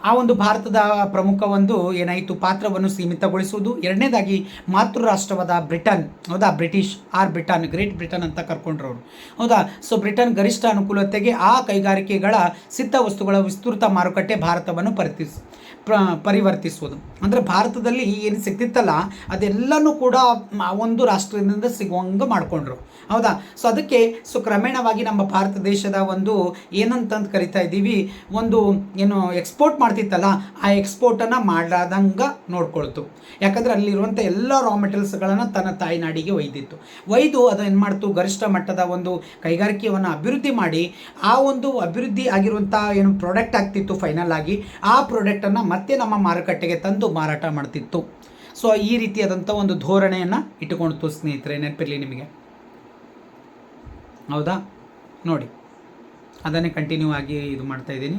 ಆ ಒಂದು ಭಾರತದ ಪ್ರಮುಖ ಒಂದು ಏನಾಯಿತು? ಪಾತ್ರವನ್ನು ಸೀಮಿತಗೊಳಿಸುವುದು. ಎರಡನೇದಾಗಿ ಮಾತೃ ರಾಷ್ಟ್ರವಾದ ಬ್ರಿಟನ್. ಹೌದಾ? British, or Britain, great Britain ಅಂತ ಕರ್ಕೊಂಡ್ರು ಅವರು ಹೌದಾ? ಸೊ, ಬ್ರಿಟನ್ ಗರಿಷ್ಠ ಅನುಕೂಲತೆಗೆ ಆ ಕೈಗಾರಿಕೆಗಳ ಸಿದ್ಧ ವಸ್ತುಗಳ ವಿಸ್ತೃತ ಮಾರುಕಟ್ಟೆ ಭಾರತವನ್ನು ಪರಿತಿಸ್, ಪ್ರ, ಪರಿವರ್ತಿಸುವುದು. ಅಂದರೆ ಭಾರತದಲ್ಲಿ ಏನು ಸಿಗ್ತಿತ್ತಲ್ಲ, ಅದೆಲ್ಲನೂ ಕೂಡ ಒಂದು ರಾಷ್ಟ್ರದಿಂದ ಸಿಗುವಂಗೆ ಮಾಡಿಕೊಂಡ್ರು. ಹೌದಾ? ಸೊ, ಅದಕ್ಕೆ ಸೊ, ಕ್ರಮೇಣವಾಗಿ ನಮ್ಮ ಭಾರತ ದೇಶದ ಒಂದು ಏನಂತಂದು ಕರಿತಾ ಇದ್ದೀವಿ. ಒಂದು ಏನು ಎಕ್ಸ್ಪೋರ್ಟ್ ಮಾಡ್ತಿತ್ತಲ್ಲ, ಆ ಎಕ್ಸ್ಪೋರ್ಟನ್ನು ಮಾಡಲಾದಂಗೆ ನೋಡ್ಕೊಳ್ತು. ಯಾಕಂದರೆ ಅಲ್ಲಿರುವಂಥ ಎಲ್ಲ ರಾ ಮೆಟೀರಿಯಲ್ಸ್ಗಳನ್ನು ತನ್ನ ತಾಯಿನಾಡಿಗೆ ಒಯ್ದಿತ್ತು. ಒಯ್ದು ಅದು ಏನು ಮಾಡ್ತು? ಗರಿಷ್ಠ ಮಟ್ಟದ ಒಂದು ಕೈಗಾರಿಕೆಯನ್ನು ಅಭಿವೃದ್ಧಿ ಮಾಡಿ, ಆ ಒಂದು ಅಭಿವೃದ್ಧಿ ಆಗಿರುವಂಥ ಏನು ಪ್ರಾಡಕ್ಟ್ ಆಗ್ತಿತ್ತು ಫೈನಲ್ ಆಗಿ, ಆ ಪ್ರಾಡಕ್ಟನ್ನು ಮತ್ತೆ ನಮ್ಮ ಮಾರುಕಟ್ಟೆಗೆ ತಂದು ಮಾರಾಟ ಮಾಡ್ತಿತ್ತು. ಸೊ ಈ ರೀತಿಯಾದಂಥ ಒಂದು ಧೋರಣೆಯನ್ನು ಇಟ್ಟುಕೊಳ್ತು ಸ್ನೇಹಿತರೆ, ನೆನಪಿರಲಿ ನಿಮಗೆ. ಹೌದಾ? ನೋಡಿ. ಅದನ್ನೇ ಕಂಟಿನ್ಯೂ ಆಗಿ ಇದು ಮಾಡ್ತಾ ಇದ್ದೀನಿ.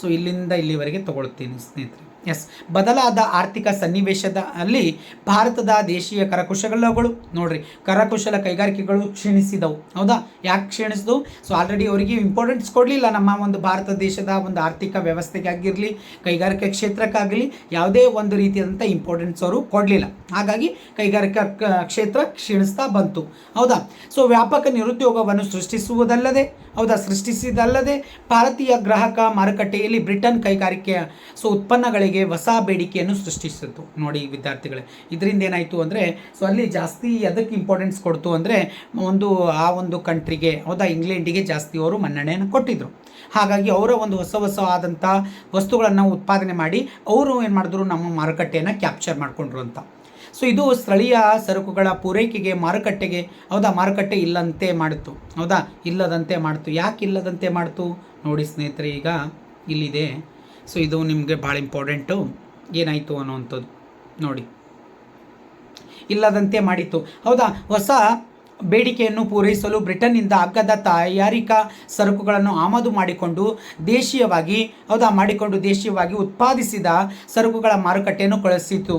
ಸೊ ಇಲ್ಲಿಂದ ಇಲ್ಲಿವರೆಗೆ ತೊಗೊಳ್ತೀನಿ ಸ್ನೇಹಿತರೆ. ಎಸ್. ಬದಲಾದ ಆರ್ಥಿಕ ಸನ್ನಿವೇಶದ ಅಲ್ಲಿ ಭಾರತದ ದೇಶೀಯ ಕರಕುಶಲಗಳು, ನೋಡ್ರಿ, ಕರಕುಶಲ ಕೈಗಾರಿಕೆಗಳು ಕ್ಷೀಣಿಸಿದವು. ಹೌದಾ? ಯಾಕೆ ಕ್ಷೀಣಿಸಿದವು? ಸೊ ಆಲ್ರೆಡಿ ಅವರಿಗೆ ಇಂಪಾರ್ಟೆನ್ಸ್ ಕೊಡಲಿಲ್ಲ ನಮ್ಮ ಒಂದು ಭಾರತ ದೇಶದ ಒಂದು ಆರ್ಥಿಕ ವ್ಯವಸ್ಥೆಗಾಗಿರಲಿ, ಕೈಗಾರಿಕಾ ಕ್ಷೇತ್ರಕ್ಕಾಗಲಿ, ಯಾವುದೇ ಒಂದು ರೀತಿಯಾದಂಥ ಇಂಪಾರ್ಟೆನ್ಸ್ ಅವರು ಕೊಡಲಿಲ್ಲ. ಹಾಗಾಗಿ ಕೈಗಾರಿಕಾ ಕ್ಷೇತ್ರ ಕ್ಷೀಣಿಸ್ತಾ ಬಂತು. ಹೌದಾ? ಸೊ ವ್ಯಾಪಕ ನಿರುದ್ಯೋಗವನ್ನು ಸೃಷ್ಟಿಸುವುದಲ್ಲದೆ, ಹೌದಾ? ಸೃಷ್ಟಿಸಿದಲ್ಲದೆ, ಭಾರತೀಯ ಗ್ರಾಹಕ ಮಾರುಕಟ್ಟೆಯಲ್ಲಿ ಬ್ರಿಟನ್ ಕೈಗಾರಿಕೆಯ ಸೊ ಉತ್ಪನ್ನಗಳಿಗೆ ಹೊಸ ಬೇಡಿಕೆಯನ್ನು ಸೃಷ್ಟಿಸಿತು. ನೋಡಿ ವಿದ್ಯಾರ್ಥಿಗಳೇ, ಇದರಿಂದ ಏನಾಯಿತು ಅಂದರೆ ಸೊ ಅಲ್ಲಿ ಜಾಸ್ತಿ ಅದಕ್ಕೆ ಇಂಪಾರ್ಟೆನ್ಸ್ ಕೊಡ್ತು ಅಂದರೆ, ಒಂದು, ಆ ಒಂದು ಕಂಟ್ರಿಗೆ ಹೌದಾ, ಇಂಗ್ಲೆಂಡಿಗೆ ಜಾಸ್ತಿ ಅವರು ಮನ್ನಣೆಯನ್ನು ಕೊಟ್ಟಿದ್ದರು ಹಾಗಾಗಿ ಅವರ ಒಂದು ಹೊಸ ಹೊಸ ಆದಂಥ ವಸ್ತುಗಳನ್ನು ಉತ್ಪಾದನೆ ಮಾಡಿ, ಅವರು ಏನು ಮಾಡಿದ್ರು, ನಮ್ಮ ಮಾರುಕಟ್ಟೆಯನ್ನು ಕ್ಯಾಪ್ಚರ್ ಮಾಡಿಕೊಂಡ್ರು ಅಂತ. ಸೊ ಇದು ಸ್ಥಳೀಯ ಸರಕುಗಳ ಪೂರೈಕೆಗೆ, ಮಾರುಕಟ್ಟೆಗೆ, ಹೌದಾ, ಮಾರುಕಟ್ಟೆ ಇಲ್ಲಂತೆ ಮಾಡಿತು. ಹೌದಾ, ಇಲ್ಲದಂತೆ ಮಾಡಿತು. ಯಾಕೆ ಇಲ್ಲದಂತೆ ಮಾಡಿತು? ನೋಡಿ ಸ್ನೇಹಿತರೆ, ಈಗ ಇಲ್ಲಿದೆ. ಸೊ ಇದು ನಿಮಗೆ ಭಾಳ ಇಂಪಾರ್ಟೆಂಟು ಏನಾಯಿತು ಅನ್ನೋವಂಥದ್ದು ನೋಡಿ. ಇಲ್ಲದಂತೆ ಮಾಡಿತ್ತು. ಹೌದಾ? ಹೊಸ ಬೇಡಿಕೆಯನ್ನು ಪೂರೈಸಲು ಬ್ರಿಟನ್ನಿಂದ ಅಗ್ಗದ ತಯಾರಿಕಾ ಸರಕುಗಳನ್ನು ಆಮದು ಮಾಡಿಕೊಂಡು ದೇಶೀಯವಾಗಿ, ಹೌದಾ, ಮಾಡಿಕೊಂಡು ದೇಶೀಯವಾಗಿ ಉತ್ಪಾದಿಸಿದ ಸರಕುಗಳ ಮಾರುಕಟ್ಟೆಯನ್ನು ಕಳಿಸಿತು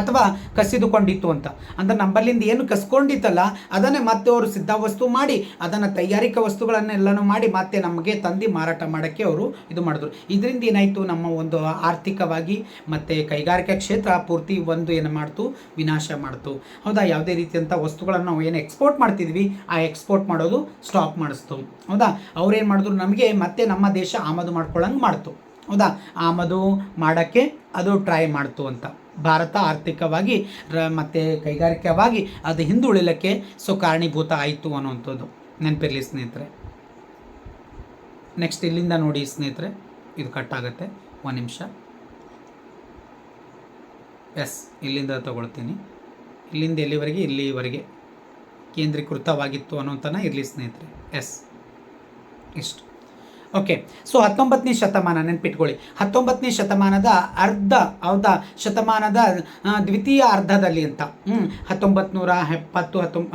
ಅಥವಾ ಕಸಿದುಕೊಂಡಿತ್ತು ಅಂತ. ಅಂದ್ರೆ ನಂಬಲ್ಲಿಂದ ಏನು ಕಸ್ಕೊಂಡಿತ್ತಲ್ಲ, ಅದನ್ನೇ ಮತ್ತೆ ಅವರು ಸಿದ್ಧ ವಸ್ತು ಮಾಡಿ, ಅದನ್ನು ತಯಾರಿಕಾ ವಸ್ತುಗಳನ್ನೆಲ್ಲನೂ ಮಾಡಿ ಮತ್ತೆ ನಮಗೆ ತಂದು ಮಾರಾಟ ಮಾಡೋಕ್ಕೆ ಅವರು ಇದು ಮಾಡಿದ್ರು. ಇದರಿಂದ ಏನಾಯಿತು, ನಮ್ಮ ಒಂದು ಆರ್ಥಿಕವಾಗಿ ಮತ್ತು ಕೈಗಾರಿಕಾ ಕ್ಷೇತ್ರ ಪೂರ್ತಿ ಒಂದು ಏನು ಮಾಡ್ತು, ವಿನಾಶ ಮಾಡ್ತು. ಹೌದಾ, ಯಾವುದೇ ರೀತಿಯಂಥ ವಸ್ತುಗಳನ್ನು ನಾವು ಏನು ಎಕ್ಸ್ಪೋರ್ಟ್ ಮಾಡ್ತಿದ್ವಿ, ಆ ಎಕ್ಸ್ಪೋರ್ಟ್ ಮಾಡೋದು ಸ್ಟಾಪ್ ಮಾಡಿಸ್ತು. ಹೌದಾ? ಅವ್ರೇನು ಮಾಡಿದ್ರು, ನಮಗೆ ಮತ್ತೆ ನಮ್ಮ ದೇಶ ಆಮದು ಮಾಡ್ಕೊಳ್ಳಂಗೆ ಮಾಡ್ತು. ಹೌದಾ? ಆಮದು ಮಾಡೋಕ್ಕೆ ಅದು ಟ್ರೈ ಮಾಡ್ತು ಅಂತ. ಭಾರತ ಆರ್ಥಿಕವಾಗಿ, ರ, ಮತ್ತು ಕೈಗಾರಿಕವಾಗಿ ಅದು ಹಿಂದುಳಿಲಕ್ಕೆ ಸೊ ಕಾರಣೀಭೂತ ಆಯಿತು ಅನ್ನುವಂಥದ್ದು. ನೆನಪಿರಲಿ ಸ್ನೇಹಿತರೆ. ನೆಕ್ಸ್ಟ್ ಇಲ್ಲಿಂದ ನೋಡಿ ಸ್ನೇಹಿತರೆ, ಇದು ಕಟ್ ಆಗುತ್ತೆ. ಒಂದು ನಿಮಿಷ. ಎಸ್ ಇಲ್ಲಿಂದ ತಗೊಳ್ತೀನಿ. ಇಲ್ಲಿಂದ ಎಲ್ಲಿವರೆಗೆ? ಇಲ್ಲಿವರೆಗೆ. ಕೇಂದ್ರೀಕೃತವಾಗಿತ್ತು ಅನ್ನೋಂಥನ ಇರಲಿ ಸ್ನೇಹಿತರೆ. ಎಸ್. ಇಷ್ಟು. ಓಕೆ ಸೊ ಹತ್ತೊಂಬತ್ತನೇ ಶತಮಾನ ನೆನ್ಪಿಟ್ಕೊಳ್ಳಿ. ಹತ್ತೊಂಬತ್ತನೇ ಶತಮಾನದ ಅರ್ಧ, ಹೌದಾ? ಶತಮಾನದ ದ್ವಿತೀಯ ಅರ್ಧದಲ್ಲಿ ಅಂತ. ಹ್ಞೂ ಹತ್ತೊಂಬತ್ತು ನೂರ ಎಪ್ಪತ್ತು ಹತ್ತೊಂಬ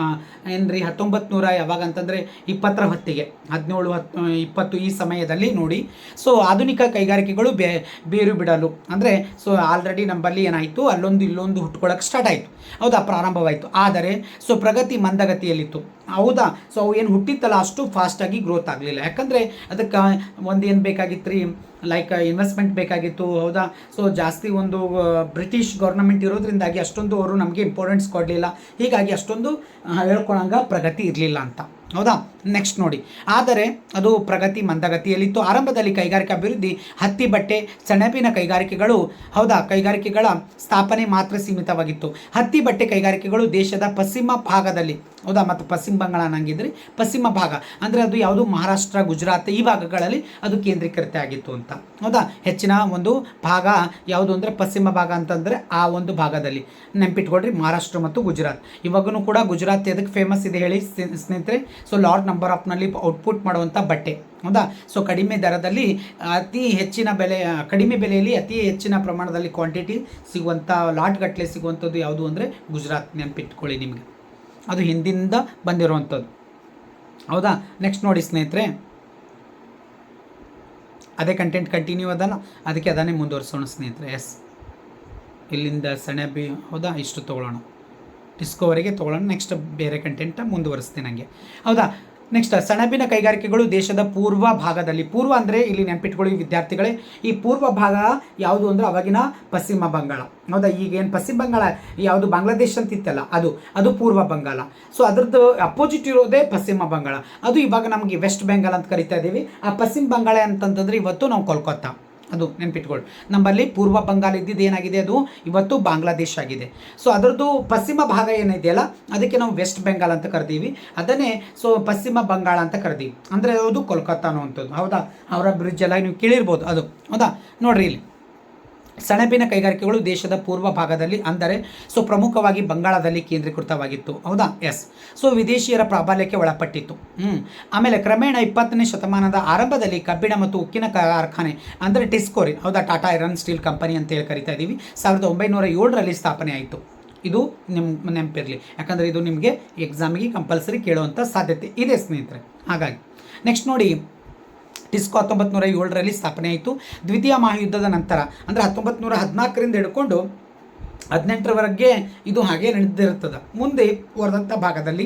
ಏನ್ರಿ? ನೂರ ಯಾವಾಗ ಅಂತಂದರೆ ಇಪ್ಪತ್ತರ ಹೊತ್ತಿಗೆ. ಹದಿನೇಳು ಹತ್ತು ಇಪ್ಪತ್ತು ಈ ಸಮಯದಲ್ಲಿ ನೋಡಿ. ಸೊ ಆಧುನಿಕ ಕೈಗಾರಿಕೆಗಳು ಬೇ, ಬೇರು ಬಿಡಲು. ಅಂದರೆ ಸೊ ಆಲ್ರೆಡಿ ನಂಬಲ್ಲಿ ಏನಾಯಿತು? ಅಲ್ಲೊಂದು ಇಲ್ಲೊಂದು ಹುಟ್ಕೊಳ್ಳೋಕೆ ಸ್ಟಾರ್ಟ್ ಆಯಿತು. ಹೌದಾ? ಪ್ರಾರಂಭವಾಯಿತು. ಆದರೆ ಸೊ ಪ್ರಗತಿ ಮಂದಗತಿಯಲ್ಲಿತ್ತು. ಹೌದಾ? ಸೊ ಅವು ಏನು ಹುಟ್ಟಿತ್ತಲ್ಲ, ಅಷ್ಟು ಫಾಸ್ಟಾಗಿ ಗ್ರೋತ್ ಆಗಲಿಲ್ಲ. ಯಾಕಂದರೆ ಅದಕ್ಕೆ ಒಂದು ಏನು ಬೇಕಾಗಿತ್ತು ರೀ ಲೈಕ್ ಇನ್ವೆಸ್ಟ್ಮೆಂಟ್ ಬೇಕಾಗಿತ್ತು, ಹೌದಾ? ಸೊ ಜಾಸ್ತಿ ಒಂದು ಬ್ರಿಟಿಷ್ ಗೌರ್ನಮೆಂಟ್ ಇರೋದ್ರಿಂದಾಗಿ ಅಷ್ಟೊಂದು ಅವರು ನಮಗೆ ಇಂಪಾರ್ಟೆನ್ಸ್ ಕೊಡಲಿಲ್ಲ. ಹೀಗಾಗಿ ಅಷ್ಟೊಂದು ಹೇಳ್ಕೊಳಂಗ ಪ್ರಗತಿ ಇರಲಿಲ್ಲ ಅಂತ. ಹೌದಾ? ನೆಕ್ಸ್ಟ್ ನೋಡಿ. ಆದರೆ ಅದು ಪ್ರಗತಿ ಮಂದಗತಿಯಲ್ಲಿತ್ತು. ಆರಂಭದಲ್ಲಿ ಕೈಗಾರಿಕಾ ಅಭಿವೃದ್ಧಿ, ಹತ್ತಿ ಬಟ್ಟೆ, ಸೆಣಬಿನ ಕೈಗಾರಿಕೆಗಳು, ಹೌದಾ? ಕೈಗಾರಿಕೆಗಳ ಸ್ಥಾಪನೆ ಮಾತ್ರ ಸೀಮಿತವಾಗಿತ್ತು. ಹತ್ತಿ ಬಟ್ಟೆ ಕೈಗಾರಿಕೆಗಳು ದೇಶದ ಪಶ್ಚಿಮ ಭಾಗದಲ್ಲಿ, ಹೌದಾ? ಮತ್ತು ಪಶ್ಚಿಮ ಬಂಗಾಳ ಅನ್ನಂಗಿದ್ರೆ ಪಶ್ಚಿಮ ಭಾಗ. ಅಂದರೆ ಅದು ಯಾವುದು? ಮಹಾರಾಷ್ಟ್ರ, ಗುಜರಾತ್ ಈ ಭಾಗಗಳಲ್ಲಿ ಅದು ಕೇಂದ್ರೀಕೃತ ಆಗಿತ್ತು ಅಂತ. ಹೌದಾ? ಹೆಚ್ಚಿನ ಒಂದು ಭಾಗ ಯಾವುದು ಅಂದರೆ ಪಶ್ಚಿಮ ಭಾಗ ಅಂತಂದರೆ ಆ ಒಂದು ಭಾಗದಲ್ಲಿ. ನೆನಪಿಟ್ಕೊಡ್ರಿ ಮಹಾರಾಷ್ಟ್ರ ಮತ್ತು ಗುಜರಾತ್. ಇವಾಗೂ ಕೂಡ ಗುಜರಾತ್ ಎದಕ್ಕೆ ಫೇಮಸ್ ಇದೆ ಹೇಳಿ ಸ್ನೇ- ಸ್ನೇಹಿತರೆ? ಸೊ ಲಾರ್ಜ್ ನಂಬರ್ ಆಫ್ನಲ್ಲಿ ಔಟ್ಪುಟ್ ಮಾಡುವಂಥ ಬಟ್ಟೆ. ಹೌದಾ? ಸೊ ಕಡಿಮೆ ದರದಲ್ಲಿ, ಅತಿ ಹೆಚ್ಚಿನ ಬೆಲೆ, ಕಡಿಮೆ ಬೆಲೆಯಲ್ಲಿ ಅತಿ ಹೆಚ್ಚಿನ ಪ್ರಮಾಣದಲ್ಲಿ ಕ್ವಾಂಟಿಟಿ ಸಿಗುವಂಥ ಲಾಟ್ಗಟ್ಟಲೆ ಸಿಗುವಂಥದ್ದು ಯಾವುದು ಅಂದರೆ ಗುಜರಾತ್ ನೆನಪಿಟ್ಕೊಳ್ಳಿ ನಿಮಗೆ. ಅದು ಹಿಂದಿಂದ ಬಂದಿರುವಂಥದ್ದು. ಹೌದಾ? ನೆಕ್ಸ್ಟ್ ನೋಡಿ ಸ್ನೇಹಿತರೆ. ಅದೇ ಕಂಟೆಂಟ್ ಕಂಟಿನ್ಯೂ ಅದಲ್ಲ. ಅದಕ್ಕೆ ಅದನ್ನೇ ಮುಂದುವರಿಸೋಣ ಸ್ನೇಹಿತರೆ. ಎಸ್ ಇಲ್ಲಿಂದ ಸೆಣಬಿ, ಹೌದಾ? ಇಷ್ಟು ತೊಗೊಳ್ಳೋಣ. ಡಿಸ್ಕೋವರೆಗೆ ತೊಗೊಳ್ಳೋಣ ನೆಕ್ಸ್ಟ್ ಬೇರೆ ಕಂಟೆಂಟ ಮುಂದುವರಿಸ್ತೀನಿ ನನಗೆ ಹೌದಾ? ನೆಕ್ಸ್ಟ್ ಸೆಣಬಿನ ಕೈಗಾರಿಕೆಗಳು ದೇಶದ ಪೂರ್ವ ಭಾಗದಲ್ಲಿ. ಪೂರ್ವ ಅಂದರೆ ಇಲ್ಲಿ ನೆನಪಿಟ್ಕೊಳ್ಳಿ ವಿದ್ಯಾರ್ಥಿಗಳೇ, ಈ ಪೂರ್ವ ಭಾಗ ಯಾವುದು ಅಂದರೆ ಅವಾಗಿನ ಪಶ್ಚಿಮ ಬಂಗಾಳ. ಹೌದಾ? ಈಗೇನು ಪಶ್ಚಿಮ ಬಂಗಾಳ? ಯಾವುದು ಬಾಂಗ್ಲಾದೇಶ ಅಂತ ಇತ್ತಲ್ಲ ಅದು ಅದು ಪೂರ್ವ ಬಂಗಾಳ. ಸೊ ಅದರದ್ದು ಅಪೋಸಿಟ್ ಇರೋದೇ ಪಶ್ಚಿಮ ಬಂಗಾಳ. ಅದು ಇವಾಗ ನಮಗೆ ವೆಸ್ಟ್ ಬೆಂಗಾಲ್ ಅಂತ ಕರಿತಾ ಇದ್ದೀವಿ ಆ ಪಶ್ಚಿಮ ಬಂಗಾಳ ಅಂತಂತಂದ್ರೆ ಇವತ್ತು ನಾವು ಕೋಲ್ಕತ್ತಾ. ಅದು ನೆನ್ಪಿಟ್ಕೊಳ್ಳಿ ನಮ್ಮಲ್ಲಿ ಪೂರ್ವ ಬಂಗಾಲ್ ಇದ್ದಿದ್ದು ಏನಾಗಿದೆ ಅದು? ಇವತ್ತು ಬಾಂಗ್ಲಾದೇಶ ಆಗಿದೆ. ಸೊ ಅದರದ್ದು ಪಶ್ಚಿಮ ಭಾಗ ಏನಿದೆಯಲ್ಲ, ಅದಕ್ಕೆ ನಾವು ವೆಸ್ಟ್ ಬೆಂಗಾಲ್ ಅಂತ ಕರಿತೀವಿ ಅದನ್ನೇ ಸೊ ಪಶ್ಚಿಮ ಬಂಗಾಳ ಅಂತ ಕರಿತೀವಿ ಅಂದರೆ ಅದು ಕೋಲ್ಕತ್ತಾ ಅನ್ನುವಂಥದ್ದು ಹೌದಾ? ಅವರ ಬ್ರಿಡ್ಜ್ ಎಲ್ಲ ನೀವು ಕೇಳಿರ್ಬೋದು ಅದು. ಹೌದಾ? ನೋಡ್ರಿ ಇಲ್ಲಿ. ಸೆಣಬಿನ ಕೈಗಾರಿಕೆಗಳು ದೇಶದ ಪೂರ್ವ ಭಾಗದಲ್ಲಿ ಅಂದರೆ ಸೊ ಪ್ರಮುಖವಾಗಿ ಬಂಗಾಳದಲ್ಲಿ ಕೇಂದ್ರೀಕೃತವಾಗಿತ್ತು. ಹೌದಾ? ಎಸ್ ಸೊ ವಿದೇಶಿಯರ ಪ್ರಾಬಲ್ಯಕ್ಕೆ ಒಳಪಟ್ಟಿತ್ತು. ಹ್ಞೂ ಆಮೇಲೆ ಕ್ರಮೇಣ ಇಪ್ಪತ್ತನೇ ಶತಮಾನದ ಆರಂಭದಲ್ಲಿ ಕಬ್ಬಿಣ ಮತ್ತು ಉಕ್ಕಿನ ಕಾರ್ಖಾನೆ ಅಂದರೆ ಟಿಸ್ಕೋರಿ ಹೌದಾ? ಟಾಟಾ ಐರನ್ ಸ್ಟೀಲ್ ಕಂಪನಿ ಅಂತ ಹೇಳಿ ಕರಿತಾ ಇದ್ದೀವಿ ಸಾವಿರದ ಒಂಬೈನೂರ ಏಳರಲ್ಲಿ ಸ್ಥಾಪನೆ ಆಯಿತು. ಇದು ನಿಮ್ಮ ನೆನಪಿರಲಿ. ಯಾಕಂದರೆ ಇದು ನಿಮಗೆ ಎಕ್ಸಾಮಿಗೆ ಕಂಪಲ್ಸರಿ ಕೇಳುವಂಥ ಸಾಧ್ಯತೆ ಇದೆ ಸ್ನೇಹಿತರೆ. ಹಾಗಾಗಿ ನೆಕ್ಸ್ಟ್ ನೋಡಿ ಟಿಸ್ಕೋ ಹತ್ತೊಂಬತ್ತು ನೂರ ಏಳರಲ್ಲಿ ಸ್ಥಾಪನೆ ಆಯಿತು. ದ್ವಿತೀಯ ಮಹಾಯುದ್ಧದ ನಂತರ, ಅಂದರೆ ಹತ್ತೊಂಬತ್ತು ನೂರ ಹದಿನಾಲ್ಕರಿಂದ ಹಿಡ್ಕೊಂಡು ಹದಿನೆಂಟರವರೆಗೆ ಇದು ಹಾಗೆ ನಡೆದಿರುತ್ತದೆ ಮುಂದೆ ಹೊರದಂಥ ಭಾಗದಲ್ಲಿ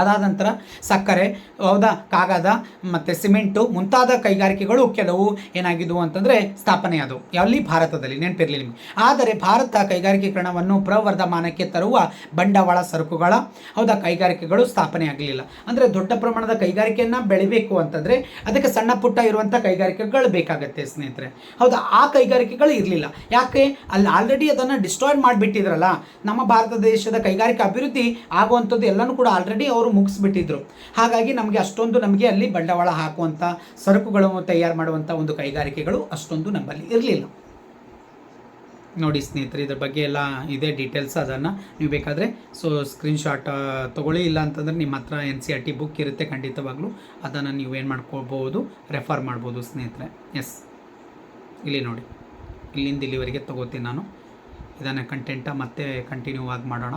ಅದಾದ ನಂತರ ಸಕ್ಕರೆ, ಹೌದಾ, ಕಾಗದ ಮತ್ತು ಸಿಮೆಂಟು ಮುಂತಾದ ಕೈಗಾರಿಕೆಗಳು ಕೆಲವು ಏನಾಗಿದ್ವು ಅಂತಂದರೆ ಸ್ಥಾಪನೆ ಆದವು ಎಲ್ಲಿ ಭಾರತದಲ್ಲಿ ನೆನಪಿರಲಿ ನಿಮಗೆ. ಆದರೆ ಭಾರತ ಕೈಗಾರಿಕೀಕರಣವನ್ನು ಪ್ರವರ್ಧಮಾನಕ್ಕೆ ತರುವ ಬಂಡವಾಳ ಸರಕುಗಳ, ಹೌದಾ, ಕೈಗಾರಿಕೆಗಳು ಸ್ಥಾಪನೆ ಆಗಲಿಲ್ಲ. ಅಂದರೆ ದೊಡ್ಡ ಪ್ರಮಾಣದ ಕೈಗಾರಿಕೆಯನ್ನು ಬೆಳಿಬೇಕು ಅಂತಂದರೆ ಅದಕ್ಕೆ ಸಣ್ಣ ಪುಟ್ಟ ಇರುವಂಥ ಕೈಗಾರಿಕೆಗಳು ಬೇಕಾಗುತ್ತೆ ಸ್ನೇಹಿತರೆ. ಹೌದಾ, ಆ ಕೈಗಾರಿಕೆಗಳು ಇರಲಿಲ್ಲ. ಯಾಕೆ? ಅಲ್ಲಿ ಆಲ್ರೆಡಿ ಅದನ್ನು ಡಿಸ್ಟ್ರಾಯ್ ಮಾಡಿಬಿಟ್ಟಿದ್ರಲ್ಲ. ನಮ್ಮ ಭಾರತ ದೇಶದ ಕೈಗಾರಿಕಾ ಅಭಿವೃದ್ಧಿ ಆಗುವಂಥದ್ದು ಎಲ್ಲನೂ ಕೂಡ ಆಲ್ರೆಡಿ ಅವರು ಮುಗಿಸ್ಬಿಟ್ಟಿದ್ರು. ಹಾಗಾಗಿ ನಮಗೆ ಅಷ್ಟೊಂದು ನಮಗೆ ಅಲ್ಲಿ ಬಂಡವಾಳ ಹಾಕುವಂಥ ಸರಕುಗಳನ್ನು ತಯಾರು ಮಾಡುವಂಥ ಒಂದು ಕೈಗಾರಿಕೆಗಳು ಅಷ್ಟೊಂದು ನಮ್ಮಲ್ಲಿ ಇರಲಿಲ್ಲ. ನೋಡಿ ಸ್ನೇಹಿತರೆ, ಇದ್ರ ಬಗ್ಗೆ ಎಲ್ಲ ಇದೆ ಡೀಟೇಲ್ಸ್ ಅದನ್ನು ನೀವು ಬೇಕಾದರೆ ಸೊ ಸ್ಕ್ರೀನ್ಶಾಟ್ ತೊಗೊಳ್ಳಿ, ಇಲ್ಲ ಅಂತಂದರೆ ನಿಮ್ಮ ಹತ್ರ N C R T book ಇರುತ್ತೆ ಖಂಡಿತವಾಗ್ಲೂ. ಅದನ್ನು ನೀವು ಏನು ಮಾಡ್ಕೋಬೋದು ರೆಫರ್ ಮಾಡ್ಬೋದು ಸ್ನೇಹಿತರೆ. ಎಸ್ ಇಲ್ಲಿ ನೋಡಿ. ಇಲ್ಲಿಂದ ಇಲ್ಲಿವರೆಗೆ ತೊಗೋತೀನಿ ನಾನು. ಇದನ್ನು ಕಂಟೆಂಟ ಮತ್ತೆ ಕಂಟಿನ್ಯೂ ಆಗಿ ಮಾಡೋಣ.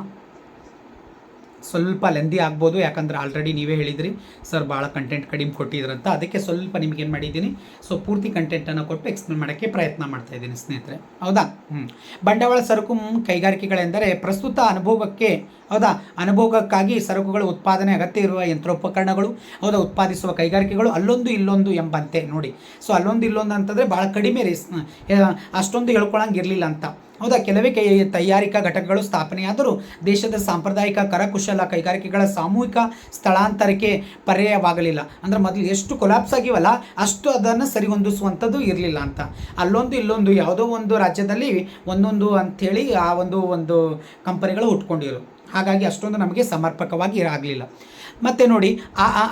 ಸ್ವಲ್ಪ ಲೆಂದಿ ಆಗ್ಬೋದು, ಯಾಕಂದ್ರೆ ಆಲ್ರೆಡಿ ನೀವೇ ಹೇಳಿದ್ರಿ ಸರ್ ಭಾಳ ಕಂಟೆಂಟ್ ಕಡಿಮೆ ಕೊಟ್ಟಿದ್ರಂತ. ಅದಕ್ಕೆ ಸ್ವಲ್ಪ ನಿಮ್ಗೆ ಏನು ಮಾಡಿದ್ದೀನಿ ಸೊ ಪೂರ್ತಿ ಕಂಟೆಂಟನ್ನು ಕೊಟ್ಟು ಎಕ್ಸ್ಪ್ಲೇನ್ ಮಾಡೋಕ್ಕೆ ಪ್ರಯತ್ನ ಮಾಡ್ತಾ ಇದ್ದೀನಿ, ಸ್ನೇಹಿತರೆ. ಹೌದಾ? ಹ್ಞೂ ಬಂಡವಾಳ ಸರಕು ಕೈಗಾರಿಕೆಗಳೆಂದರೆ ಪ್ರಸ್ತುತ ಅನುಭವಕ್ಕೆ, ಹೌದಾ? ಅನುಭವಕ್ಕಾಗಿ ಸರಕುಗಳ ಉತ್ಪಾದನೆ ಅಗತ್ಯ ಇರುವ ಯಂತ್ರೋಪಕರಣಗಳು, ಹೌದಾ? ಉತ್ಪಾದಿಸುವ ಕೈಗಾರಿಕೆಗಳು ಅಲ್ಲೊಂದು ಇಲ್ಲೊಂದು ಎಂಬಂತೆ, ನೋಡಿ. ಸೊ ಅಲ್ಲೊಂದು ಇಲ್ಲೊಂದು ಅಂತಂದರೆ ಭಾಳ ಕಡಿಮೆ ರೀ ಅಷ್ಟೊಂದು ಹೇಳ್ಕೊಳಂಗಿರಲಿಲ್ಲ ಅಂತ. ಹೌದಾ? ಕೆಲವೇ ಕೈ ತಯಾರಿಕಾ ಘಟಕಗಳು ಸ್ಥಾಪನೆಯಾದರೂ ದೇಶದ ಸಾಂಪ್ರದಾಯಿಕ ಕರಕುಶಲ ಕೈಗಾರಿಕೆಗಳ ಸಾಮೂಹಿಕ ಸ್ಥಳಾಂತರಕ್ಕೆ ಪರ್ಯಾಯವಾಗಲಿಲ್ಲ. ಅಂದರೆ ಮೊದಲು ಎಷ್ಟು ಕೊಲಾಪ್ಸ್ ಆಗಿವಲ್ಲ, ಅಷ್ಟು ಅದನ್ನು ಸರಿಹೊಂದಿಸುವಂಥದ್ದು ಇರಲಿಲ್ಲ ಅಂತ. ಅಲ್ಲೊಂದು ಇಲ್ಲೊಂದು ಯಾವುದೋ ಒಂದು ರಾಜ್ಯದಲ್ಲಿ ಒಂದೊಂದು ಅಂಥೇಳಿ ಆ ಒಂದು ಒಂದು ಕಂಪನಿಗಳು ಉಟ್ಕೊಂಡಿರು. ಹಾಗಾಗಿ ಅಷ್ಟೊಂದು ನಮಗೆ ಸಮರ್ಪಕವಾಗಿ ಆಗಲಿಲ್ಲ ಮತ್ತು ನೋಡಿ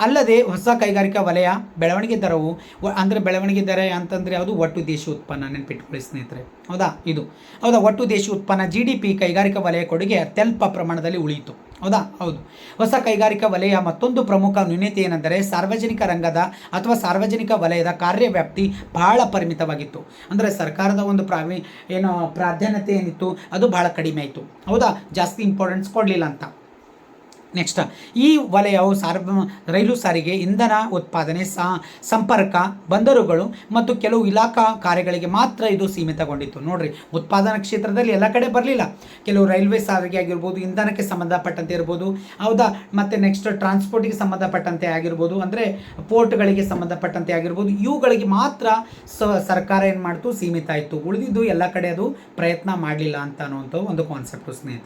ಅಲ್ಲದೆ ಹೊಸ ಕೈಗಾರಿಕಾ ವಲಯ, ಬೆಳವಣಿಗೆ ದರವು ಅಂದರೆ ಬೆಳವಣಿಗೆ ದರ ಅಂತಂದರೆ ಯಾವುದು? ಒಟ್ಟು ದೇಶೀಯ ಉತ್ಪನ್ನ ನೆನಪಿಟ್ಕೊಳ್ಳಿ ಸ್ನೇಹಿತರೆ. ಹೌದಾ? ಇದು. ಹೌದಾ? ಒಟ್ಟು ದೇಶೀಯ ಉತ್ಪನ್ನ ಜಿ ಡಿ ಪಿ ಕೈಗಾರಿಕಾ ವಲಯ ಕೊಡುಗೆ ಅತ್ಯಲ್ಪ ಪ್ರಮಾಣದಲ್ಲಿ ಉಳಿಯಿತು. ಹೌದಾ? ಹೌದು. ಹೊಸ ಕೈಗಾರಿಕಾ ವಲಯ ಮತ್ತೊಂದು ಪ್ರಮುಖ ನ್ಯೂನತೆ ಏನೆಂದರೆ ಸಾರ್ವಜನಿಕ ರಂಗದ ಅಥವಾ ಸಾರ್ವಜನಿಕ ವಲಯದ ಕಾರ್ಯವ್ಯಾಪ್ತಿ ಬಹಳ ಪರಿಮಿತವಾಗಿತ್ತು. ಅಂದರೆ ಸರ್ಕಾರದ ಒಂದು ಪ್ರಾವಿ, ಏನು ಪ್ರಾಧಾನ್ಯತೆ ಏನಿತ್ತು, ಅದು ಬಹಳ ಕಡಿಮೆ ಆಯಿತು. ಹೌದಾ? ಜಾಸ್ತಿ ಇಂಪಾರ್ಟೆನ್ಸ್ ಕೊಡಲಿಲ್ಲ ಅಂತ. ನೆಕ್ಸ್ಟ್ ಈ ವಲಯವು ಸಾರ್ವ ರೈಲು ಸಾರಿಗೆ, ಇಂಧನ ಉತ್ಪಾದನೆ ಸಂಪರ್ಕ, ಬಂದರುಗಳು ಮತ್ತು ಕೆಲವು ಇಲಾಖಾ ಕಾರ್ಯಗಳಿಗೆ ಮಾತ್ರ ಇದು ಸೀಮಿತಗೊಂಡಿತ್ತು. ನೋಡ್ರಿ, ಉತ್ಪಾದನಾ ಕ್ಷೇತ್ರದಲ್ಲಿ ಎಲ್ಲ ಕಡೆ ಬರಲಿಲ್ಲ. ಕೆಲವು ರೈಲ್ವೆ ಸಾರಿಗೆ ಆಗಿರ್ಬೋದು, ಇಂಧನಕ್ಕೆ ಸಂಬಂಧಪಟ್ಟಂತೆ ಇರ್ಬೋದು, ಹೌದಾ? ಮತ್ತು ನೆಕ್ಸ್ಟ್ ಟ್ರಾನ್ಸ್ಪೋರ್ಟಿಗೆ ಸಂಬಂಧಪಟ್ಟಂತೆ ಆಗಿರ್ಬೋದು, ಅಂದರೆ ಪೋರ್ಟ್ಗಳಿಗೆ ಸಂಬಂಧಪಟ್ಟಂತೆ ಆಗಿರ್ಬೋದು, ಇವುಗಳಿಗೆ ಮಾತ್ರ ಸರ್ಕಾರ ಏನು ಮಾಡ್ತು? ಸೀಮಿತ ಆಯಿತು. ಉಳಿದಿದ್ದು ಎಲ್ಲ ಕಡೆ ಅದು ಪ್ರಯತ್ನ ಮಾಡಲಿಲ್ಲ ಅಂತ ಅನ್ನುವಂಥ ಒಂದು ಕಾನ್ಸೆಪ್ಟು ಸ್ನೇಹಿತರೆ.